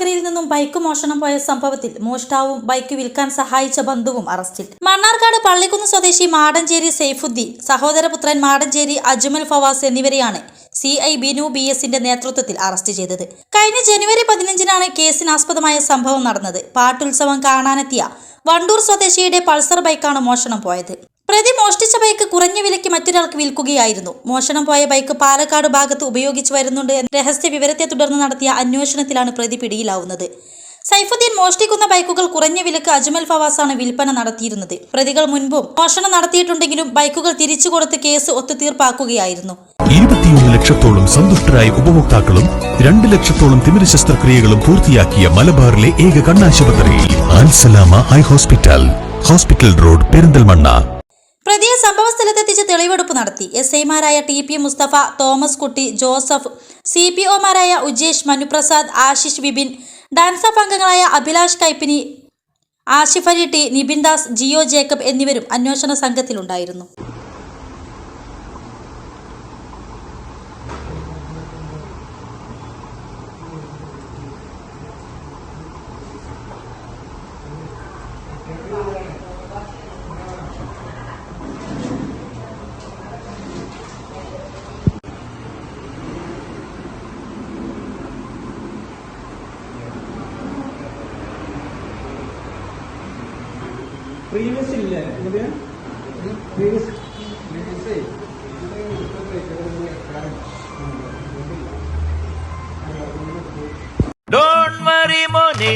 നഗരിയിൽ നിന്നും ബൈക്ക് മോഷണം പോയ സംഭവത്തിൽ മോഷ്ടാവും ബൈക്ക് വിൽക്കാൻ സഹായിച്ച ബന്ധുവും അറസ്റ്റിൽ. മണ്ണാർക്കാട് പള്ളിക്കുന്ന് സ്വദേശി മാടഞ്ചേരി സെയ്ഫുദ്ദീൻ സഹോദരപുത്രൻ മാടഞ്ചേരി അജ്മൽ ഫവാസ് എന്നിവരെയാണ് സി ഐ ബിനു ബി എസിന്റെ നേതൃത്വത്തിൽ അറസ്റ്റ് ചെയ്തത്. കഴിഞ്ഞ ജനുവരി പതിനഞ്ചിനാണ് കേസിനാസ്പദമായ സംഭവം നടന്നത്. പാട്ടുത്സവം കാണാനെത്തിയ വണ്ടൂർ സ്വദേശിയുടെ പൾസർ ബൈക്കാണ് മോഷണം പോയത്. പ്രതി മോഷ്ടിച്ച ബൈക്ക് കുറഞ്ഞ മറ്റൊരാൾക്ക് വിൽക്കുകയായിരുന്നു. മോഷണം പോയ ബൈക്ക് പാലക്കാട് ഭാഗത്ത് ഉപയോഗിച്ചു വരുന്നുണ്ട് എന്ന രഹസ്യ വിവരത്തെ തുടർന്ന് നടത്തിയ അന്വേഷണത്തിലാണ് പ്രതി പിടിയിലാവുന്നത്. സൈഫുദ്ദീൻ മോഷ്ടിക്കുന്ന ബൈക്കുകൾ കുറഞ്ഞ വിലക്ക് അജ്മൽ ഫവാസാണ് വിൽപ്പന നടത്തിയിരുന്നത്. പ്രതികൾ മുൻപും മോഷണം നടത്തിയിട്ടുണ്ടെങ്കിലും ബൈക്കുകൾ തിരിച്ചു കൊടുത്ത് കേസ് ഒത്തുതീർപ്പാക്കുകയായിരുന്നു. ഇരുപത്തിയൊന്ന് ലക്ഷത്തോളം സന്തുഷ്ടരായ ഉപഭോക്താക്കളും രണ്ട് ലക്ഷത്തോളം തിമിര ശസ്ത്രക്രിയകളും പൂർത്തിയാക്കിയ മലബാറിലെ ഏക കണ്ണാശുപത്രി ഹോസ്പിറ്റൽ. Hospital road Perinthalmanna. പ്രതിയെ സംഭവ സ്ഥലത്തെത്തിച്ച് തെളിവെടുപ്പ് നടത്തി. എസ് ഐമാരായ T P Mustafa Thomas Kutty Joseph C P ഒമാരായ Ujesh Manuprasad Ashish Bibin DANSAF അംഗങ്ങളായ അഭിലാഷ് കൈപ്പിനി ആഷിഫ് അലി ടി നിബിൻ ദാസ് ജിയോ ജേക്കബ് എന്നിവരും അന്വേഷണ സംഘത്തിലുണ്ടായിരുന്നു. പ്രീവിയസ് ഇല്ല. ഇതിൽ പ്രീവിയസ് ഡോൺ വറി മോനെ.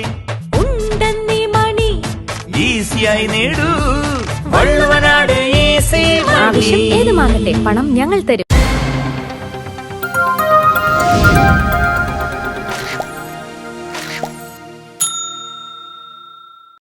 ഉണ്ടെന്നീ മണി. ഈസിയായി നേടൂ. വള്ളുവനാട് ആവശ്യം ഏതുമാകട്ടെ പണം ഞങ്ങൾ തരും.